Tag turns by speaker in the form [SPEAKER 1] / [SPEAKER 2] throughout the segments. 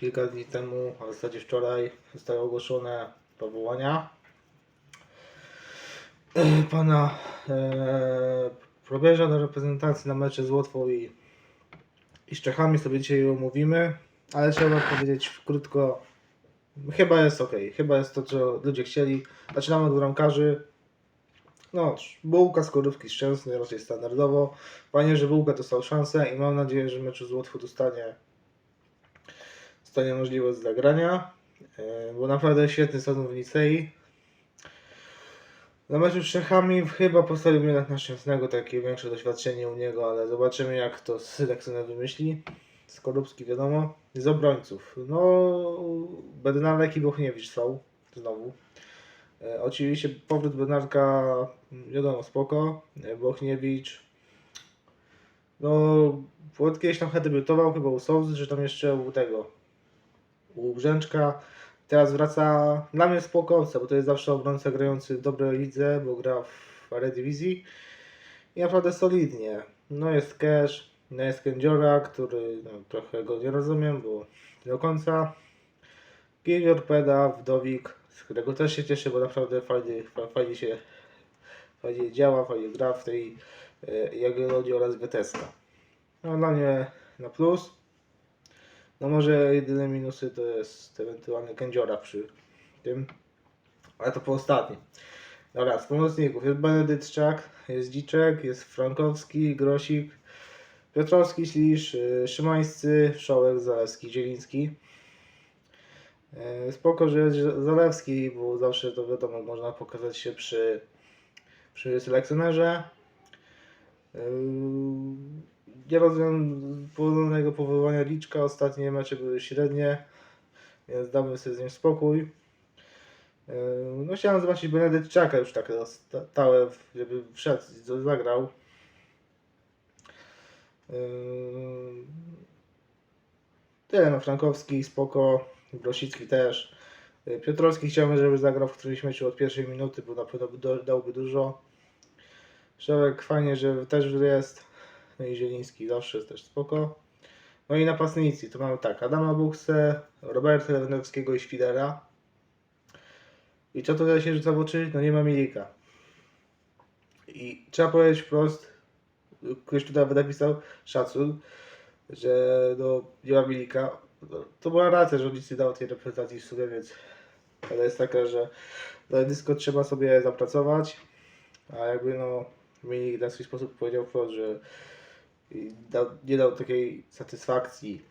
[SPEAKER 1] kilka dni temu, a w zasadzie wczoraj, zostały ogłoszone powołania pana e, probierza do reprezentacji na mecze z Łotwą i, i z Czechami. Sobie dzisiaj omówimy, ale trzeba powiedzieć krótko, chyba jest ok, chyba jest to, co ludzie chcieli. Zaczynamy od bramkarzy. No, bułka, skorówki, szczęsny, raczej standardowo. Fajnie, że bułka dostał szansę i mam nadzieję, że meczu z Łotwą dostanie, dostanie możliwość zagrania, e, bo naprawdę świetny sezon w Nicei. Na meczu z Czechami chyba postawiłbym jednak na Szczęsnego, takie większe doświadczenie u niego, ale zobaczymy jak to Sydek sobie wymyśli. Skorupski wiadomo. Z obrońców. No, Bednarek i Bochniewicz są znowu. E, oczywiście powrót Bednarka, wiadomo, spoko. E, Bochniewicz, no, Płot kiedyś tam debiutował chyba u Sołzy, czy tam jeszcze u tego, u. Teraz wraca dla mnie spoko opcja, bo to jest zawsze obrońca grający w dobrej lidze, bo gra w Eredivisie i naprawdę solidnie. No jest Cash, no jest Kędziora, który no, trochę go nie rozumiem, bo do końca. Gigior Peda, Wdowik, z którego też się cieszę, bo naprawdę fajnie, fa- fajnie się fajnie działa, fajnie gra w tej e, Jagiellonii oraz Weteska. No dla mnie na plus. No może jedyne minusy to jest ewentualnie Kędziora przy tym, ale to po ostatnim. Dobra, z pomocników jest Benedyczczak, jest Dziczek, jest Frankowski, Grosik, Piotrowski, Ślisz, y, Szymańscy, Szołek, Zalewski, Zieliński. E, Spoko, że jest Zalewski, bo zawsze to wiadomo, można pokazać się przy, przy selekcjonerze. Yy, Nie rozumiem ponownego powoływania Liczka. Ostatnie mecze były średnie, więc damy sobie z nim spokój. Yy, No chciałem zobaczyć Benedyczaka już tak stałe, żeby wszedł, zagrał. Yy, Tyle, no Frankowski spoko, Grosicki też. Yy, Piotrowski chciałbym, żeby zagrał w którymś meczu od pierwszej minuty, bo na pewno dałby dużo. Szewek fajnie, że też jest. No i Zieliński zawsze jest też spoko. No i napastnicy, to mamy tak, Adama Buchse, Roberta Lewandowskiego i Świdera. I co tutaj się rzuca w oczy? No nie ma Milika. I trzeba powiedzieć wprost, ktoś tutaj by napisał szacun, że no nie ma Milika. No, to była racja, że nic nie dało tej reprezentacji w sumie, więc ale jest taka, że na dysko trzeba sobie zapracować, a jakby no Milik na swój sposób powiedział wprost, że dał, nie dał takiej satysfakcji,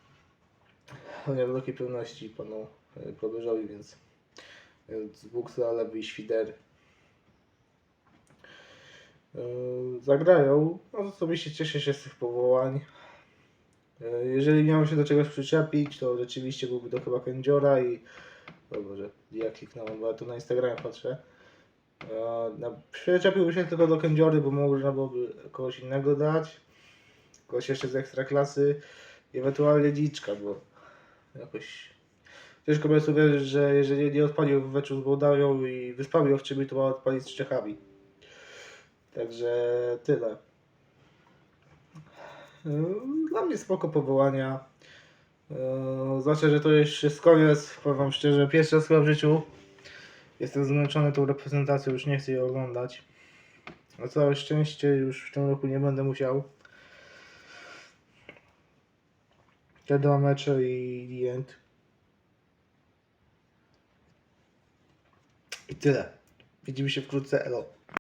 [SPEAKER 1] nie takiej pełności panu e, Probierzowi, więc, więc Buksa, Lewy i Świder e, zagrają. No osobiście cieszę się z tych powołań. E, Jeżeli miało się do czegoś przyczepić, to rzeczywiście byłby to chyba Kędziora i o Boże, ja kliknąłem, bo ja tu na Instagramie patrzę. E, przyczepiłbym się tylko do Kędziory, bo można byłoby kogoś innego dać. Kogoś jeszcze z ekstraklasy. i Ewentualnie Dziczka, bo jakoś ciężko mi uwierzyć, że jeżeli nie odpalił w meczu z i Wyspami Owczymi, to ma odpalić z Czechami. Także tyle. Yy, Dla mnie spoko powołania. Yy, Zwłaszcza, że to już jest koniec. Powiem wam szczerze, pierwszy raz w życiu jestem zmęczony tą reprezentacją, już nie chcę jej oglądać. Na całe szczęście już w tym roku nie będę musiał. Te dwa mecze i the end. I tyle. Widzimy się wkrótce. Elo.